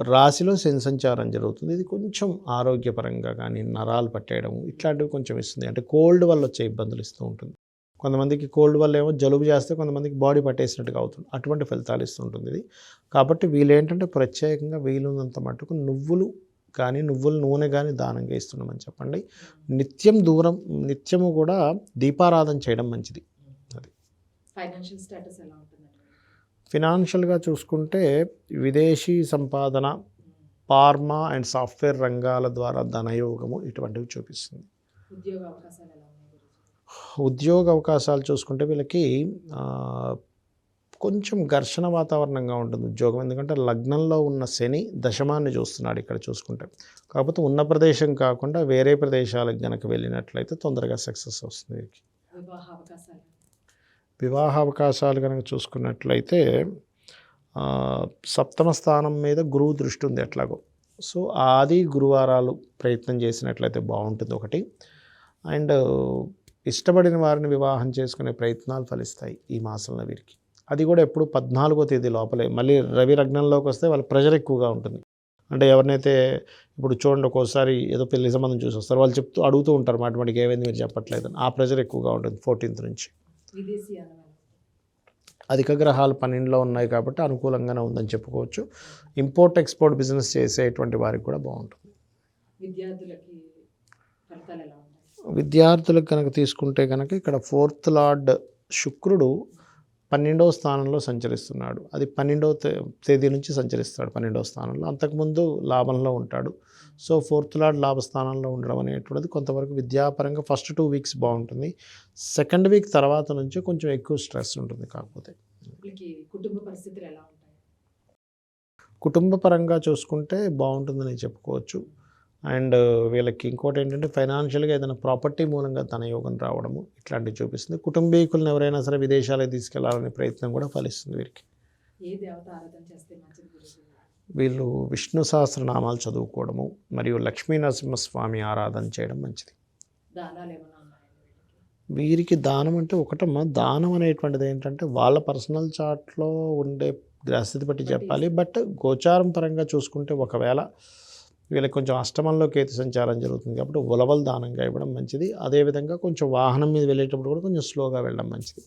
రాశిలో శని సంచారం జరుగుతుంది. ఇది కొంచెం ఆరోగ్యపరంగా కానీ నరాలు పట్టేయడం ఇట్లాంటివి కొంచెం ఇస్తుంది. అంటే కోల్డ్ వల్ల వచ్చే ఇబ్బందులు ఇస్తూ ఉంటుంది. కొంతమందికి కోల్డ్ వల్ల ఏమో జలుబు చేస్తే కొంతమందికి బాడీ పట్టేసినట్టుగా అవుతుంది. అటువంటి ఫలితాలు ఇస్తుంటుంది ఇది. కాబట్టి వీళ్ళు ఏంటంటే ప్రత్యేకంగా వీలున్నంత మటుకు నువ్వులు కానీ నువ్వుల నూనె కానీ దానంగా ఇస్తున్నామని చెప్పండి. నిత్యం దూరం నిత్యము కూడా దీపారాధన చేయడం మంచిది. ఫైనాన్షియల్ స్టేటస్ ఎలా ఉంటుంది? ఫినాన్షియల్గా చూసుకుంటే విదేశీ సంపాదన ఫార్మా అండ్ సాఫ్ట్వేర్ రంగాల ద్వారా ధనయోగము ఇటువంటివి చూపిస్తుంది. ఉద్యోగ అవకాశాలు చూసుకుంటే వీళ్ళకి కొంచెం ఘర్షణ వాతావరణంగా ఉంటుంది ఉద్యోగం. ఎందుకంటే లగ్నంలో ఉన్న శని దశమాన్ని చూస్తున్నాడు ఇక్కడ చూసుకుంటే. కాకపోతే ఉన్న ప్రదేశం కాకుండా వేరే ప్రదేశాలకు గనక వెళ్ళినట్లయితే తొందరగా సక్సెస్ వస్తుంది వీరికి వివాహ అవకాశాలు కనుక చూసుకున్నట్లయితే సప్తమ స్థానం మీద గురువు దృష్టి ఉంది ఎట్లాగో. సో ఆది గురువారాలు ప్రయత్నం చేసినట్లయితే బాగుంటుంది ఒకటి. అండ్ ఇష్టపడిన వారిని వివాహం చేసుకునే ప్రయత్నాలు ఫలిస్తాయి ఈ మాసంలో వీరికి. అది కూడా ఎప్పుడు పద్నాలుగో తేదీ లోపలే. మళ్ళీ రవి లగ్నంలోకి వస్తే వాళ్ళ ప్రెషర్ ఎక్కువగా ఉంటుంది. అంటే ఎవరినైతే ఇప్పుడు చూడండి ఒక్కోసారి ఏదో పెళ్ళి సంబంధం చూసి వస్తారు. వాళ్ళు చెప్తూ అడుగుతూ ఉంటారు. మాట ఏమైంది మీరు చెప్పట్లేదు ఆ ప్రెషర్ ఎక్కువగా ఉంటుంది ఫోర్టీన్త్ నుంచి. అధిక గ్రహాలు పన్నెండులో ఉన్నాయి కాబట్టి అనుకూలంగానే ఉందని చెప్పుకోవచ్చు. ఇంపోర్ట్ ఎక్స్పోర్ట్ బిజినెస్ చేసేటువంటి వారికి కూడా బాగుంటుంది. విద్యార్థులకి కనుక తీసుకుంటే కనుక ఇక్కడ ఫోర్త్ లార్డ్ శుక్రుడు పన్నెండవ స్థానంలో సంచరిస్తున్నాడు. అది పన్నెండవ తేదీ నుంచి సంచరిస్తాడు పన్నెండవ స్థానంలో. అంతకుముందు లాభంలో ఉంటాడు. సో ఫోర్త్ లార్డ్ లాభ స్థానంలో ఉండడం అనేటువంటిది కొంతవరకు విద్యాపరంగా ఫస్ట్ టూ వీక్స్ బాగుంటుంది. సెకండ్ వీక్ తర్వాత నుంచి కొంచెం ఎక్కువ స్ట్రెస్ ఉంటుంది కాకపోతే. కుటుంబ పరిస్థితులు ఎలా ఉంటాయి? కుటుంబ పరంగా చూసుకుంటే బాగుంటుందని చెప్పుకోవచ్చు. అండ్ వీళ్ళకి ఇంకోటి ఏంటంటే ఫైనాన్షియల్గా ఏదైనా ప్రాపర్టీ మూలంగా తన యోగం రావడము ఇట్లాంటివి చూపిస్తుంది. కుటుంబీకులను ఎవరైనా సరే విదేశాలకు తీసుకెళ్ళాలనే ప్రయత్నం కూడా ఫలిస్తుంది వీరికి. వీళ్ళు విష్ణు సహస్రనామాలు చదువుకోవడము మరియు లక్ష్మీ నరసింహస్వామి ఆరాధన చేయడం మంచిది. వీరికి దానం అంటే ఒకటమ్మా దానం అనేటువంటిది ఏంటంటే వాళ్ళ పర్సనల్ చార్ట్లో ఉండే గ్రహస్థితి బట్టి చెప్పాలి. బట్ గోచారం పరంగా చూసుకుంటే ఒకవేళ వీళ్ళకి కొంచెం అష్టమంలో కేతు సంచారం జరుగుతుంది కాబట్టి ఉలవలు దానంగా ఇవ్వడం మంచిది. అదేవిధంగా కొంచెం వాహనం మీద వెళ్ళేటప్పుడు కూడా కొంచెం స్లోగా వెళ్ళడం మంచిది.